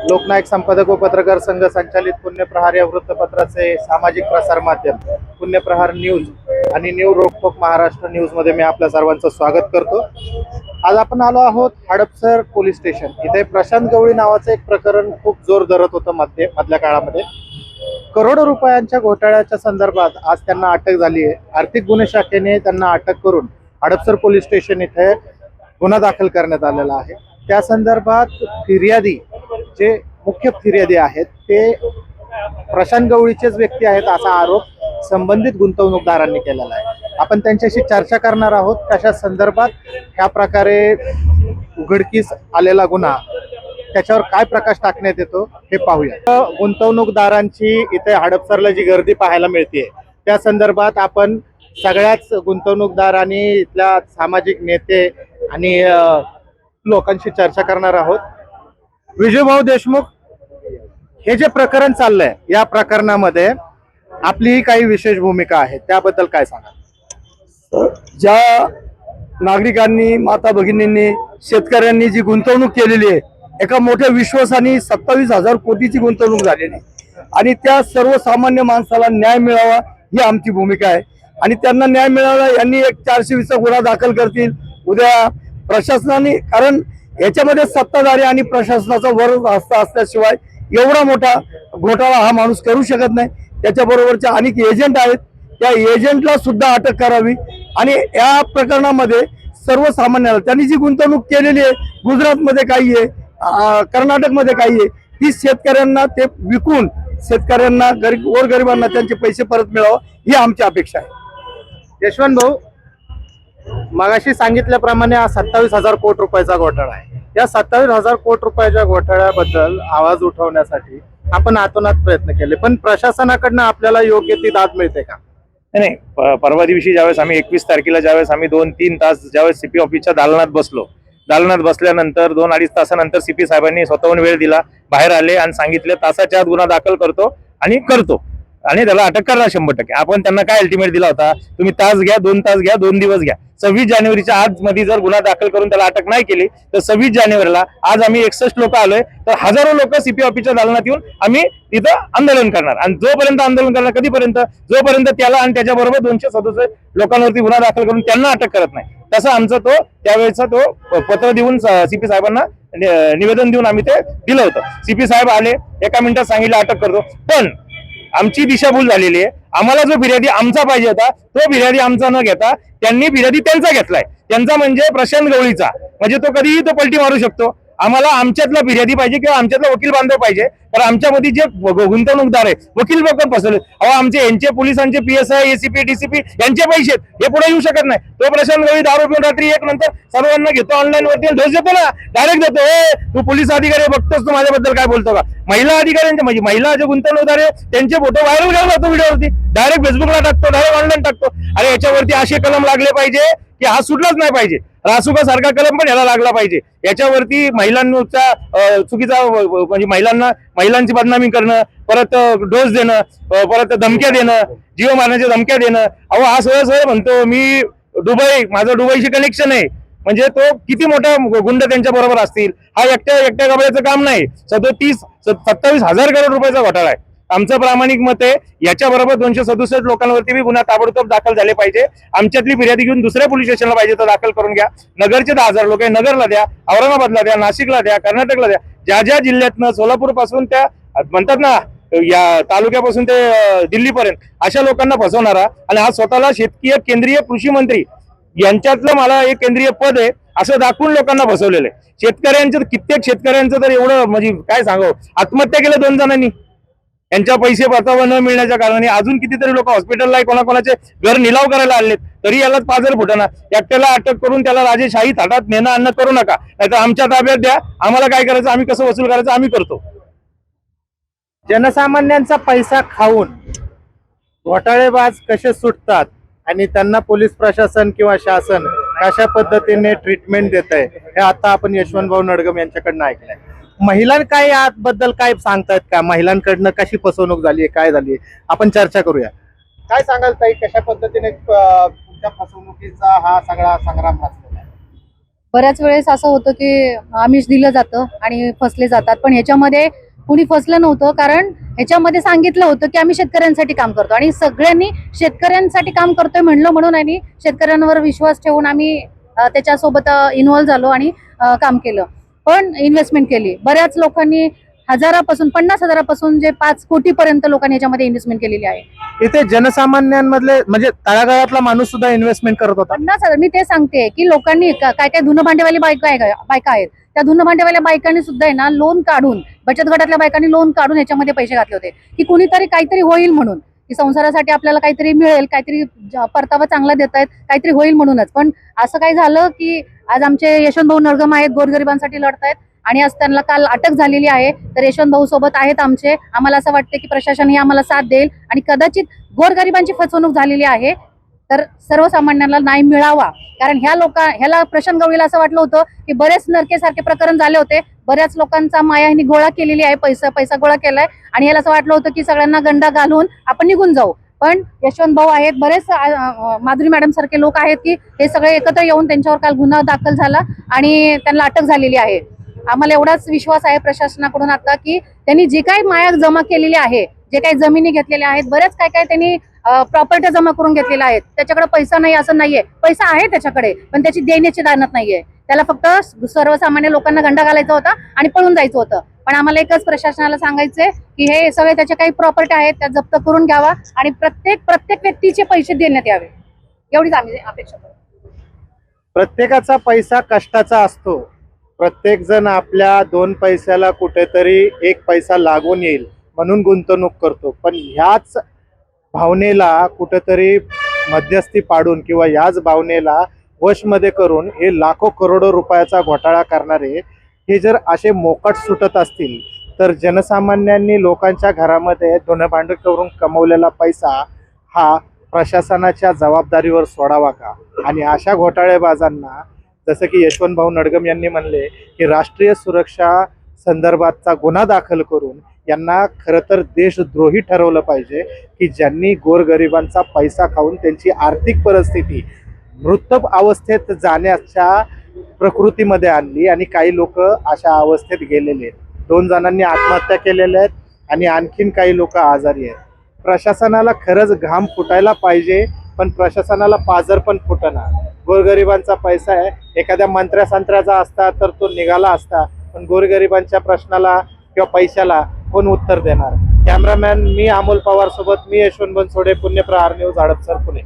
लोकनायक संपादक व पत्रकार संघ संचालित पुण्यप्रहार या वृत्तपत्राचे सामाजिक प्रसार माध्यम पुण्यप्रहार न्यूज आणि न्यू रोकटोक महाराष्ट्र न्यूजमध्ये मी आपल्या सर्वांचं स्वागत करतो. आज आपण आलो आहोत हडपसर पोलीस स्टेशन. इथे प्रशांत गवळी नावाचं एक प्रकरण खूप जोर धरत होतं मध्ये मधल्या काळामध्ये. करोडो रुपयांच्या घोटाळ्याच्या संदर्भात आज त्यांना अटक झाली आहे. आर्थिक गुन्हे शाखेने त्यांना अटक करून हडपसर पोलीस स्टेशन इथे गुन्हा दाखल करण्यात आलेला आहे. त्या संदर्भात फिर्यादी जे मुख्य फिर्यादी आहेत ते प्रशांत गवळीचेच व्यक्ती आहेत असा आरोप संबंधित गुंतवणूकदारांनी केलेला आहे. आपण त्यांच्याशी चर्चा करणार आहोत कशा संदर्भात ह्या प्रकारे उघडकीस आलेला गुन्हा त्याच्यावर काय प्रकाश टाकण्यात येतो हे पाहूया. गुंतवणूकदारांची इथे हडपसरला जी गर्दी पाहायला मिळते त्या संदर्भात आपण सगळ्याच गुंतवणूकदारांनी इथल्या सामाजिक नेते आणि लोकांशी चर्चा करणार आहोत. विजयभाऊ देशमुख हे जे प्रकरण चाललंय या प्रकरणामध्ये आपलीही काही विशेष भूमिका आहे त्याबद्दल काय सांगा ज्या नागरिकांनी माता भगिनींनी शेतकऱ्यांनी जी गुंतवणूक केलेली आहे एका मोठ्या विश्वासाने सत्तावीस हजार कोटीची गुंतवणूक झालेली आणि त्या सर्वसामान्य माणसाला न्याय मिळावा ही आमची भूमिका आहे. आणि त्यांना न्याय मिळावा यांनी एक चारशे वीसचा गुन्हा दाखल करतील उद्या प्रशासनाने कारण याच्यामध्ये सत्ताधारी आणि प्रशासनाचा वर हस्त असल्याशिवाय एवढा मोठा घोटाळा हा माणूस करू शकत नाही. त्याच्याबरोबरचे अनेक एजंट आहेत. त्या एजंटला सुद्धा अटक करावी. आणि या प्रकरणामध्ये सर्वसामान्याला त्यांनी जी गुंतवणूक केलेली आहे गुजरातमध्ये काही आहे कर्नाटकमध्ये काही आहे ती शेतकऱ्यांना ते विकून शेतकऱ्यांना गरीब गोरगरिबांना त्यांचे पैसे परत मिळावं ही आमची अपेक्षा आहे. यशवंत भाऊ मगाशी सांगितल्याप्रमाणे हा सत्तावीस हजार कोटी रुपयाचा घोटाळा आहे. या सत्तावीस हजार कोटी रुपयाच्या घोटाळ्याबद्दल आवाज उठवण्यासाठी आपण आतोनात प्रयत्न केले. पण प्रशासनाकडनं आपल्याला योग्य ती दाद मिळते का? नाही परवा दिवशी ज्यावेळेस आम्ही एकवीस तारखेला ज्यावेळेस आम्ही दोन तीन तास ज्यावेळेस सीपी ऑफिसच्या दालनात बसलो दालनात बसल्यानंतर दोन अडीच तासानंतर सीपी साहेबांनी स्वतःहून वेळ दिला बाहेर आले आणि सांगितले तासाच्या आत गुन्हा दाखल करतो आणि करतो. आणि त्याला अटक करणार शंभर टक्के. आपण त्यांना काय अल्टिमेट दिला होता? तुम्ही तास घ्या दोन तास घ्या दोन दिवस घ्या. सव्वीस जानेवारीच्या आज मध्ये जर गुन्हा दाखल करून त्याला अटक नाही केली तर सव्वीस जानेवारीला आज आम्ही एकसष्ट लोक आलोय तर हजारो लोक सीपी ऑफिसच्या दालनात येऊन आम्ही तिथं आंदोलन करणार. आणि जोपर्यंत आंदोलन करणार कधीपर्यंत? जोपर्यंत त्याला आणि त्याच्याबरोबर दोनशे सदस्य लोकांवरती गुन्हा दाखल करून त्यांना अटक करत नाही. तसं आमचा तो त्यावेळेचा तो पत्र देऊन सीपी साहेबांना निवेदन देऊन आम्ही ते दिलं होतं. सीपी साहेब आले एका मिनिटात सांगितलं अटक करतो. पण आमची दिशाभूल झालेली आहे. आम्हाला जो फिर्यादी आमचा पाहिजे होता तो फिर्यादी आमचा न घेता त्यांनी फिर्यादी त्यांचा घेतलाय. त्यांचा म्हणजे प्रशांत गवळीचा. म्हणजे तो कधीही तो पलटी मारू शकतो. आम्हाला आमच्यातला फिर्यादी पाहिजे किंवा आमच्यातला वकील बांधव पाहिजे. तर आमच्यामध्ये जे गुंतवणूकदार आहे वकील पण फसवले. अहो आमचे यांचे पोलिसांचे पीएसआय एसीपी डीसीपी यांचे पैसे हे पुढे येऊ शकत नाही. तो प्रशांत गवळी दारू पिऊन रात्री एक नंतर सर्वांना घेतो ऑनलाईन वरती डोस देतो ना. डायरेक्ट देतो. ए तू पोलीस अधिकारी बघतोस तू माझ्याबद्दल काय बोलतो का? महिला अधिकाऱ्यांचे म्हणजे महिला जे गुंतवणूकदार आहे त्यांचे फोटो व्हायरल केला जातो व्हिडिओवरती डायरेक्ट फेसबुकला टाकतो डायरेक्ट ऑनलाईन टाकतो. अरे याच्यावरती असे कलम लागले पाहिजे की हा सुटलाच नाही पाहिजे. रासुका सारखा कलम पण याला लागला पाहिजे. याच्यावरती महिलांचा चुकीचा म्हणजे महिलांना महिलांची बदनामी करणं परत डोस देणं परत धमक्या देणं जीव मारण्याच्या धमक्या देणं. अहो हा सहज सहज म्हणतो मी दुबई माझं दुबईशी कनेक्शन आहे. म्हणजे तो किती मोठा गुंड त्यांच्या बरोबर असतील. हा एकट्या एकट्या गबळ्याचं काम नाही. सदोतीस सत्तावीस हजार करोड रुपयाचा घोटाळा आहे. आमचं प्रामाणिक मत आहे याच्या बरोबर दोनशे सदुसष्ट लोकांवरती बी गुन्हा ताबडतोब दाखल झाले पाहिजे. आमच्यातली फिर्यादी घेऊन दुसऱ्या पोलीस स्टेशनला पाहिजे तर दाखल करून घ्या. नगरचे दहा हजार लोक आहे नगरला द्या औरंगाबादला द्या नाशिकला द्या कर्नाटकला द्या. ज्या ज्या जिल्ह्यातनं सोलापूरपासून त्या म्हणतात ना या तालुक्यापासून ते दिल्लीपर्यंत अशा लोकांना फसवणारा आणि हा स्वतःला शेतकीय केंद्रीय कृषी मंत्री यांच्यातलं मला एक केंद्रीय पद आहे असं दाखवून लोकांना फसवलेलं आहे. शेतकऱ्यांचं कित्येक शेतकऱ्यांचं तर एवढं म्हणजे काय सांगावं? आत्महत्या केल्या दोन जणांनी. यांच्या पैसे परतावा न मिळण्याच्या कारणाने अजून कितीतरी लोक हॉस्पिटलला कोणाकोणाचे घर निलाव करायला आणलेत तरी यालाच पाजर फुटाना. एकट्याला अटक करून त्याला राजेशाही थाटात नेणं आणणं करू नका. नाहीतर आमच्या ताब्यात द्या आम्हाला काय करायचं आम्ही कसं वसूल करायचं आम्ही करतो. जनसामान्यांचा पैसा खाऊन घोटाळेबाज कसे सुटतात आणि त्यांना पोलीस प्रशासन किंवा शासन कशा पद्धतीने ट्रीटमेंट देत आहे हे आता आपण यशवंत भाऊ नडगम यांच्याकडनं ऐकलंय. महिलां काय याबद्दल काय सांगतायत का? महिलांकडनं कशी फसवणूक झाली काय झाली आपण चर्चा करूया. काय सांगाल ताई? कशा पद्धतीने तुमच्या फसवणुकीचा हा सगळा संग्राम रचलेला आहे बऱ्याच वेळेस असं होतं की आमिष दिलं जातं आणि फसले जातात. पण ह्याच्यामध्ये कुणी फसलं नव्हतं कारण ह्याच्यामध्ये सांगितलं होतं की आम्ही शेतकऱ्यांसाठी काम करतो. आणि सगळ्यांनी शेतकऱ्यांसाठी काम करतोय म्हणलं म्हणून आणि शेतकऱ्यांवर विश्वास ठेवून आम्ही त्याच्यासोबत इन्व्हॉल्व झालो आणि काम केलं. पण इन्व्हेस्टमेंट केली. बऱ्याच लोकांनी हजारापासून पन्नास हजारापासून जे पाच कोटीपर्यंत लोकांनी याच्यामध्ये इन्व्हेस्टमेंट केलेली आहे. इथे जनसामान्यांमधले म्हणजे तळागाळातला माणूस सुद्धा इन्व्हेस्टमेंट करत होता. पन्नास हजार मी ते सांगते की लोकांनी का- काय काय धुणं भांडेवाली बायका आहे बायका आहेत. त्या धुणं भांडेवाल्या बायकांनी सुद्धा आहे ना लोन काढून बचत गटातल्या बायकांनी लोन काढून याच्यामध्ये पैसे घातले होते. की कुणीतरी काहीतरी होईल म्हणून. की संसारासाठी आपल्याला काहीतरी मिळेल काहीतरी परतावा चांगला देत आहेत काहीतरी होईल म्हणूनच. पण असं काय झालं की आज आमचे यशवंत भाऊ नरगम आहेत गोरगरिबांसाठी लढतायत आणि आज त्यांना काल अटक झालेली आहे. तर यशवंत भाऊ सोबत आहेत आमचे. आम्हाला असं वाटतं की प्रशासन ही आम्हाला साथ देईल आणि कदाचित गोरगरिबांची फसवणूक झालेली आहे. तर सर्वसामान्यांना न्याय मिळावा. कारण ह्या लोका ह्याला प्रशांत गवळीला असं वाटलं होतं की बरेच नरकेसारखे प्रकरण झाले होते. बऱ्याच लोकांचा माया ह्यांनी गोळा केलेली आहे पैसा पैसा गोळा केलाय. आणि याला असं वाटलं होतं की सगळ्यांना गंडा घालून आपण निघून जाऊ. पण यशवंत भाऊ आहेत बरेच माधुरी मॅडम सारखे लोक आहेत की हे सगळे एकत्र येऊन त्यांच्यावर काल गुन्हा दाखल झाला आणि त्यांना अटक झालेली आहे. आम्हाला एवढाच विश्वास आहे प्रशासनाकडून आता की त्यांनी जे काही माया जमा केलेली आहे जे काही जमिनी घेतलेल्या आहेत बरेच काय काय त्यांनी प्रॉपर्टी जमा करून घेतलेल्या आहेत. त्याच्याकडे पैसा नाही असं नाहीये. पैसा आहे त्याच्याकडे पण त्याची देण्याची दानत नाहीये. त्याला फक्त सर्वसामान्य लोकांना गंडा घालायचा होता आणि पळून जायचं होतं. पण आम्हाला एकच प्रशासनाला सांगायचंय की हे सगळे त्याच्या काही प्रॉपर्टी आहेत त्या जप्त करून घ्यावा आणि प्रत्येक प्रत्येक व्यक्तीचे पैसे देण्यात यावे. एवढीच आम्ही अपेक्षा करतो प्रत्येकाचा पैसा कष्टाचा असतो. प्रत्येक जण आपल्या दोन पैशाला कुठेतरी एक पैसा लागून येईल म्हणून गुंतवणूक करतो. पण ह्याच भावनेला कुठेतरी मध्यस्थी पाडून किंवा याच भावनेला वशमध्ये करून हे लाखो करोडो रुपयाचा घोटाळा करणारे हे जर असे मोकट सुटत असतील तर जनसामान्यांनी लोकांच्या घरामध्ये धुणंभांड करून कमवलेला पैसा हा प्रशासनाच्या जबाबदारीवर सोडावा का? आणि अशा घोटाळेबाजांना जसं की यशवंत भाऊ नडगम यांनी म्हणले की राष्ट्रीय सुरक्षा संदर्भातचा गुन्हा दाखल करून यांना खरं तर देशद्रोही ठरवलं पाहिजे की ज्यांनी गोरगरिबांचा पैसा खाऊन त्यांची आर्थिक परिस्थिती मृत अवस्थेत जाण्याच्या प्रकृतीमध्ये आणली आणि काही लोक अशा अवस्थेत गेलेले आहेत. दोन जणांनी आत्महत्या केलेल्या आहेत आणि आणखीन काही लोक आजारी आहेत. प्रशासनाला खरंच घाम फुटायला पाहिजे पण प्रशासनाला पाजर पण फुटना. गोरगरिबांचा पैसा आहे. एखाद्या मंत्र्या संत्र्याचा असता तर तो निघाला असता पण गोरगरिबांच्या प्रश्नाला किंवा पैशाला कोण उत्तर देणार? कॅमेरामॅन मी अमोल पवार सोबत मी यशवंत बनसोडे पुण्यप्रहार न्यूज हडपसर पुणे.